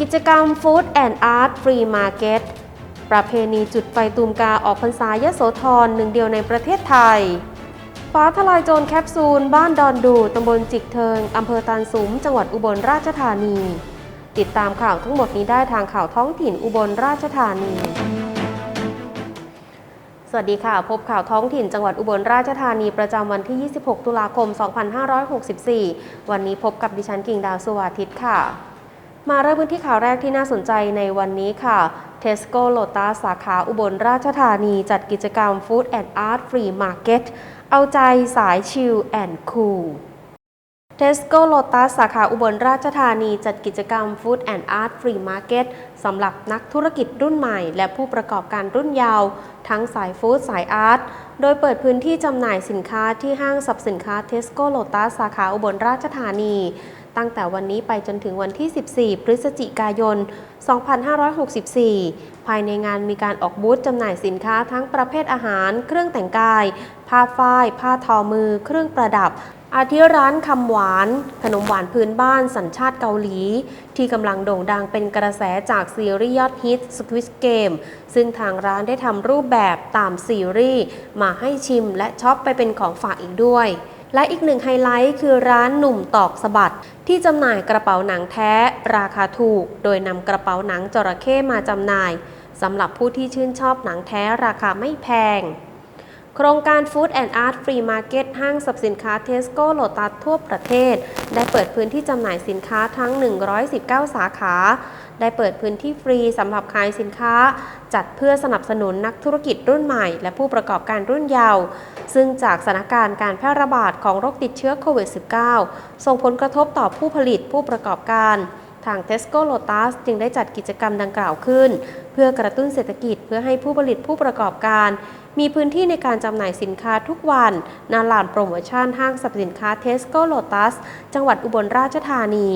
กิจกรรม Food and Art Free Market ประเพณีจุดไฟตูมกาออกพรรษายโสธรหนึ่งเดียวในประเทศไทย ฟ้าทลายโจรแคปซูล บ้านดอนดู ตำบลจิกเทิง อำเภอตานสุม จังหวัดอุบลราชธานี ติดตามข่าวทั้งหมดนี้ได้ทางข่าวท้องถิ่นอุบลราชธานีสวัสดีค่ะ พบข่าวท้องถิ่นจังหวัดอุบลราชธานีประจำวันที่ 26 ตุลาคม 2564 วันนี้พบกับดิฉันกิ่งดาวสวัทิตค่ะ มาเริ่มกันที่ข่าวแรกที่น่าสนใจในวันนี้ค่ะ Tesco Lotus สาขาอุบลราชธานีจัดกิจกรรม Food and Art Free Market เอาใจสายชิลแอนด์คูล Tesco Lotus สสาขาอุบลราชธานีจัดกิจกรรม Food and Art Free Market สำหรับนักธุรกิจรุ่นใหม่ และผู้ประกอบการรุ่นยาว ทั้งสายฟู้ดสายอาร์ตโดยเปิดพื้นที่จำหน่ายสินค้าที่ห้างสรรพสินค้า Tesco Lotus สาขาอุบลราชธานี ตั้งแต่วันนี้ไปจนถึงวันที่ 14 พฤศจิกายน 2564 ภายในงานมีการออกบูธจำหน่ายสินค้าทั้งประเภทอาหาร เครื่องแต่งกาย ผ้าฝ้าย ผ้าทอมือ เครื่องประดับอาทิร้านคำหวาน ขนมหวานพื้นบ้านสัญชาติเกาหลี ที่กำลังโด่งดังเป็นกระแสจากซีรีส์ยอดฮิต Squid Game ซึ่งทางร้านได้ทำรูปแบบตามซีรีส์มาให้ชิมและช็อปไปเป็นของฝากอีกด้วย และอีกหนึ่งไฮไลท์คือร้านหนุ่มตอกสะบัดที่จำหน่ายกระเป๋าหนังแท้ ราคาถูก โดยนำกระเป๋าหนังจระเข้มาจำหน่ายสำหรับผู้ที่ชื่นชอบหนังแท้ราคาไม่แพง โครงการ Food and Art Free Market ห้างสรรพสินค้า Tesco Lotus ทั่วประเทศ ได้เปิดพื้นที่จำหน่ายสินค้าทั้ง 119 สาขา ได้เปิดพื้นที่ฟรีสำหรับขายสินค้า จัดเพื่อสนับสนุนนักธุรกิจรุ่นใหม่ และผู้ประกอบการรุ่นเยาว์ซึ่งจากสถานการณ์การแพร่ระบาดของโรคติดเชื้อโควิด -19 ส่งผลกระทบต่อผู้ผลิตผู้ประกอบการทาง Tesco Lotus จึงได้จัดกิจกรรมดังกล่าวขึ้น เพื่อกระตุ้นเศรษฐกิจเพื่อให้ผู้ผลิตผู้ประกอบการ มีพื้นที่ในการจำหน่ายสินค้าทุกวันณลานโปรโมชั่นห้างสรรพสินค้า Tesco Lotus จังหวัดอุบลราชธานี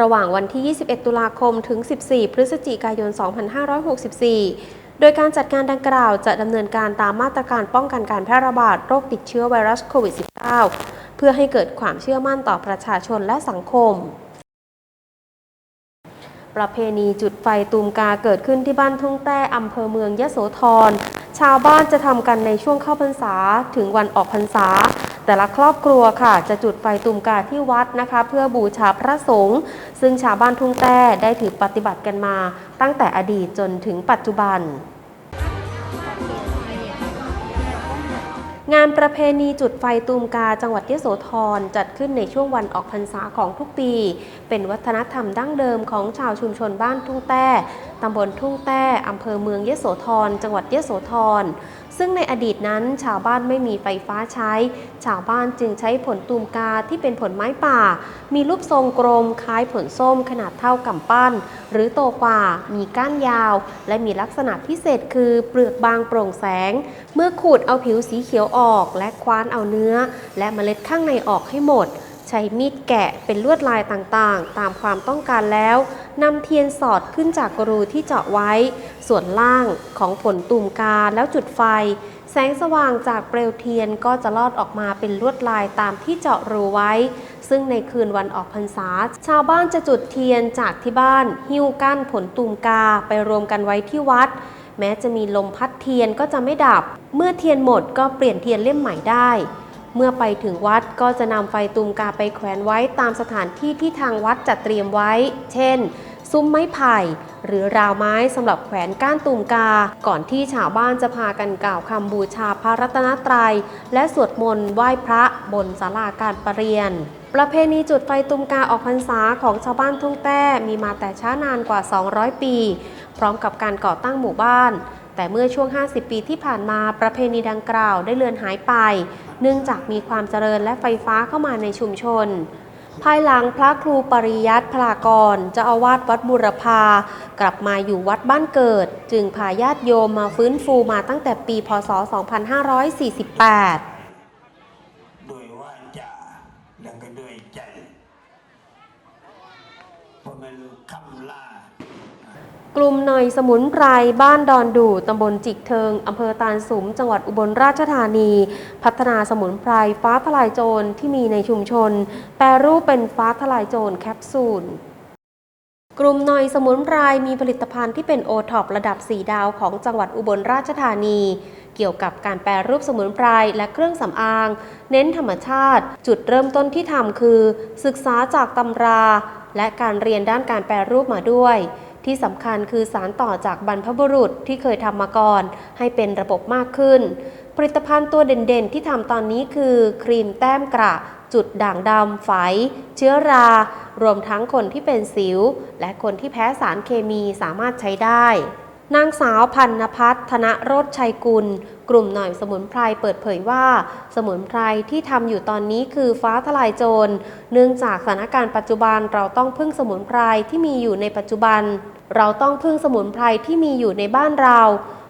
ระหว่างวันที่ 21 ตุลาคม ถึง 14 พฤศจิกายน 2564 โดยการจัดการดังกล่าวจะดำเนินการตามมาตรการป้องกันการแพร่ระบาดโรคติดเชื้อไวรัสโควิด -19 เพื่อให้เกิดความเชื่อมั่นต่อประชาชนและสังคม ประเพณีจุดไฟตูมกาเกิดขึ้นที่บ้านทุ่งแต้อำเภอเมืองยะโสธร ชาวบ้านจะทำกันในช่วงเข้าพรรษาถึงวันออกพรรษา แต่ละครอบครัวค่ะ จะจุดไฟตูมกาที่วัดนะคะ เพื่อบูชาพระสงฆ์ซึ่งชาวบ้านทุ่งแต้ได้ถือปฏิบัติกันมา ตั้งแต่อดีตจนถึงปัจจุบัน งานประเพณีจุดไฟตูมกาจังหวัดยโสธรจัดขึ้นในช่วงวันออกพรรษาของทุกปี เป็นวัฒนธรรมดั้งเดิมของชาวชุมชนบ้านทุ่งแต้ตำบลทุ่งแต้อำเภอเมืองยโสธรจังหวัดยโสธรซึ่งในอดีตนั้นชาวบ้านไม่มีไฟฟ้าใช้ ชาวบ้านจึงใช้ผลตูมกาที่เป็นผลไม้ป่า มีรูปทรงกลมคล้ายผลส้มขนาดเท่ากำปั้น หรือโตกว่า มีก้านยาว และมีลักษณะพิเศษคือเปลือกบางโปร่งแสง เมื่อขูดเอาผิวสีเขียวออกและคว้านเอาเนื้อ และเมล็ดข้างในออกให้หมด ใช้มีดแกะเป็นลวดลายต่างๆ ตามความต้องการแล้วนำเทียนสอดขึ้นจากรูที่เจาะไว้ ส่วนล่างของผลตูมกาแล้วจุดไฟ แสงสว่างจากเปลวเทียนก็จะลอดออกมาเป็นลวดลายตามที่เจาะรูไว้ ซึ่งในคืนวันออกพรรษา ชาวบ้านจะจุดเทียนจากที่บ้าน หิ้วกั้นผลตูมกาไปรวมกันไว้ที่วัด แม้จะมีลมพัดเทียนก็จะไม่ดับ เมื่อเทียนหมดก็เปลี่ยนเทียนเล่มใหม่ได้ เมื่อไปถึงวัดก็จะนำไฟตูมกาไปแขวนไว้ตามสถานที่ที่ทางวัดจัดเตรียมไว้ เช่น ซุ้มไม้ไผ่ หรือราวไม้สำหรับแขวนก้านตูมกา ก่อนที่ชาวบ้านจะพากันกล่าวคำบูชาพระรัตนตรัย และสวดมนต์ไหว้พระบนศาลาการประเรียน ประเพณีจุดไฟตูมกาออกพรรษาของชาวบ้านทุ่งแต้มีมาแต่ช้านานกว่า 200 ปี พร้อมกับการก่อตั้งหมู่บ้าน แต่เมื่อช่วง 50 ปีที่ผ่านมาประเพณีดังกล่าวได้เลือนหายไป เนื่องจากมีความเจริญและไฟฟ้าเข้ามาในชุมชน ภายหลังพระครูปริยัติพลากรเจ้าอาวาสวัดบุรพากลับมาอยู่วัดบ้านเกิด จึงพาญาติโยมมาฟื้นฟูมาตั้งแต่ปีพศ 2548 ด้วยวาจาแล้วก็ด้วยใจเพราะมันคำลา กลุ่มหน่อยสมุนไพรบ้านดอนดูตำบลจิกเทิง อำเภอตาลสุม จังหวัดอุบลราชธานี พัฒนาสมุนไพรฟ้าทลายโจรที่มีในชุมชน แปรรูปเป็นฟ้าทลายโจรแคปซูลกลุ่มหน่อยสมุนไพรมีผลิตภัณฑ์ที่เป็นโอท็อประดับ 4 ดาวของจังหวัดอุบลราชธานี เกี่ยวกับการแปรรูปสมุนไพรและเครื่องสำอาง เน้นธรรมชาติ จุดเริ่มต้นที่ทำคือ ศึกษาจากตำรา และการเรียนด้านการแปรรูปมาด้วย ที่สำคัญคือสารต่อจากบรรพบุรุษที่เคยทำมาก่อน ให้เป็นระบบมากขึ้น ผลิตภัณฑ์ตัวเด่นๆ ที่ทำตอนนี้คือ ครีมแต้มกระ จุดด่างดำไฝ เชื้อรา รวมทั้งคนที่เป็นสิว และคนที่แพ้สารเคมีสามารถใช้ได้ นางสาวพันนพัฒน์ธนโรธชัยกุล กลุ่มหน่อยสมุนไพรเปิดเผยว่า สมุนไพรที่ทำอยู่ตอนนี้คือฟ้าทลายโจร เนื่องจากสถานการณ์ปัจจุบันเราต้องพึ่งสมุนไพรที่มีอยู่ในปัจจุบัน เราต้องพึ่งสมุนไพรที่มีอยู่ในบ้านเรา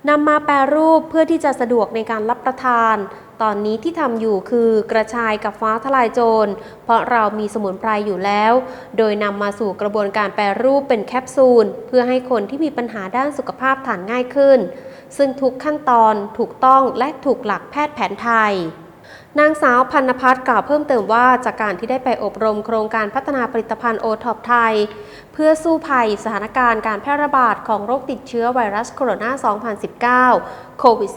นำมาแปรรูปเพื่อที่จะสะดวกในการรับประทาน ตอนนี้ที่ทำอยู่คือกระชายกับฟ้าทลายโจร เพราะเรามีสมุนไพรอยู่แล้ว โดยนำมาสู่กระบวนการแปรรูปเป็นแคปซูล เพื่อให้คนที่มีปัญหาด้านสุขภาพทานง่ายขึ้น ซึ่งทุกขั้นตอนถูกต้องและถูกหลักแพทย์แผนไทย นางสาวพันนพัฒน์กล่าวเพิ่มเติมว่าจากการที่ได้ไปอบรมโครงการพัฒนาผลิตภัณฑ์โอท็อปไทย เพื่อสู้ภัยสถานการณ์การแพร่ระบาดของโรคติดเชื้อไวรัสโคโรนา 2019 โควิด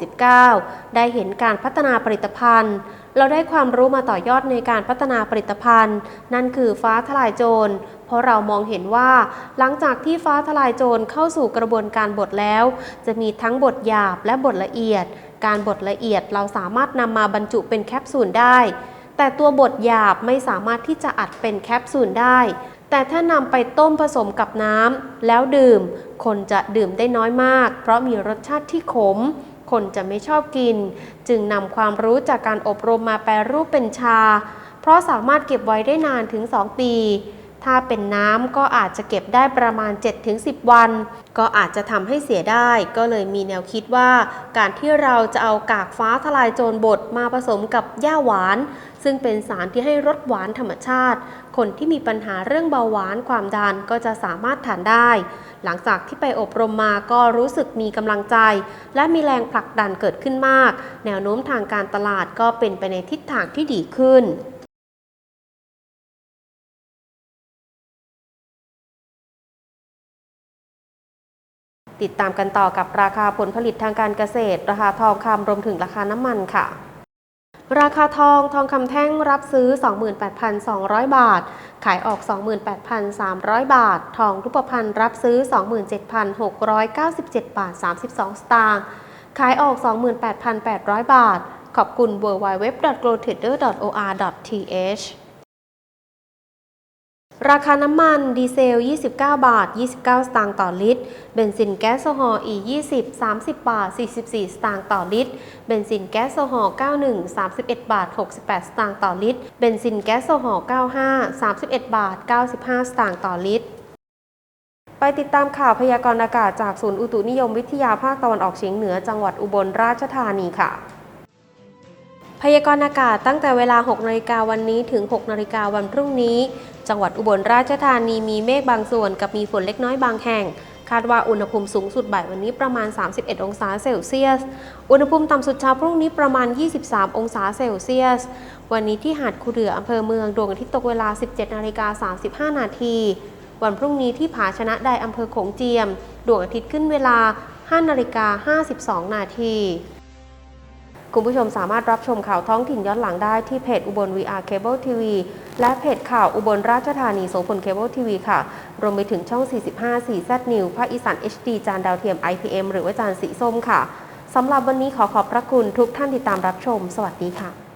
-19 ได้เห็นการพัฒนาผลิตภัณฑ์ เราได้ความรู้มาต่อยอดในการพัฒนาผลิตภัณฑ์ นั่นคือฟ้าทลายโจร เพราะเรามองเห็นว่า หลังจากที่ฟ้าทลายโจรเข้าสู่กระบวนการบดแล้ว จะมีทั้งบดหยาบและบดละเอียด การบดละเอียดเราสามารถนำมาบรรจุเป็นแคปซูลได้ แต่ตัวบดหยาบไม่สามารถที่จะอัดเป็นแคปซูลได้ แต่ถ้านำไปต้มผสมกับน้ำแล้วดื่ม คนจะดื่มได้น้อยมาก เพราะมีรสชาติที่ขม คนจะไม่ชอบกิน จึงนำความรู้จากการอบรมมาแปรรูปเป็นชา เพราะสามารถเก็บไว้ได้นานถึง 2 ปี ถ้าเป็นน้ำก็อาจจะเก็บได้ประมาณ 7-10 วัน ก็อาจจะทำให้เสียได้ ก็เลยมีแนวคิดว่า การที่เราจะเอากากฟ้าทลายโจรบดมาผสมกับหญ้าหวาน ซึ่งเป็นสารที่ให้รสหวานธรรมชาติ คนที่มีปัญหาเรื่องเบาหวานความดันก็จะสามารถทานได้ หลังจากที่ไปอบรมมาก็รู้สึกมีกำลังใจ และมีแรงผลักดันเกิดขึ้นมาก แนวโน้มทางการตลาดก็เป็นไปในทิศทางที่ดีขึ้น ติดตามกันต่อกับราคาผลผลิตทางการเกษตร ราคาทองคำรวมถึงราคาน้ำมันค่ะ ราคาทองทองคำแท่งรับซื้อ 28,200 บาท ขายออก 28,300 บาท ทองรูปพรรณรับซื้อ 27,697 บาท 32 สตางค์ ขายออก 28,800 บาท ขอบคุณ www.growtrader.or.th ราคาน้ำมันดีเซล 29 บาท 29 สตางค์ต่อลิตร เบนซินแก๊สโซฮอล์ E20 30 บาท 44 สตางค์ต่อลิตร เบนซินแก๊สโซฮอล์ 91 31 บาท 68 สตางค์ต่อลิตร เบนซินแก๊สโซฮอล์ 95 31 บาท 95 สตางค์ต่อลิตร ไปติดตามข่าวพยากรณ์อากาศจากศูนย์อุตุนิยมวิทยาภาคตะวันออกเฉียงเหนือจังหวัดอุบลราชธานีค่ะ พยากรณ์อากาศตั้งแต่เวลา 6นาฬิกาวันนี้ถึง 6นาฬิกาวันพรุ่งนี้ จังหวัดอุบลราชธานีมีเมฆบางส่วนกับมีฝนเล็กน้อยบางแห่ง คาดว่าอุณหภูมิสูงสุดบ่ายวันนี้ประมาณ 31 องศาเซลเซียส อุณหภูมิต่ำสุดเช้าพรุ่งนี้ประมาณ 23 องศาเซลเซียส วันนี้ที่หาดคูเดืออำเภอเมืองดวงอาทิตย์ตกเวลา 17นาฬิกา35นาที วันพรุ่งนี้ที่ผาชนะไดอำเภอโขงเจียม ดวงอาทิตย์ขึ้นเวลา 5นาฬิกา52นาที คุณผู้ชมสามารถรับชมข่าวท้องถิ่นย้อนหลังได้ที่เพจอุบล VR Cable TV และเพจข่าวอุบลราชธานีโสพลเคเบิลทีวีค่ะ รวมไปถึงช่อง 45 4 Z New ภาคอีสาน HD จานดาวเทียม IPM หรือว่าจานสีส้มค่ะ สำหรับวันนี้ขอขอบพระคุณทุกท่านที่ตามรับชม สวัสดีค่ะ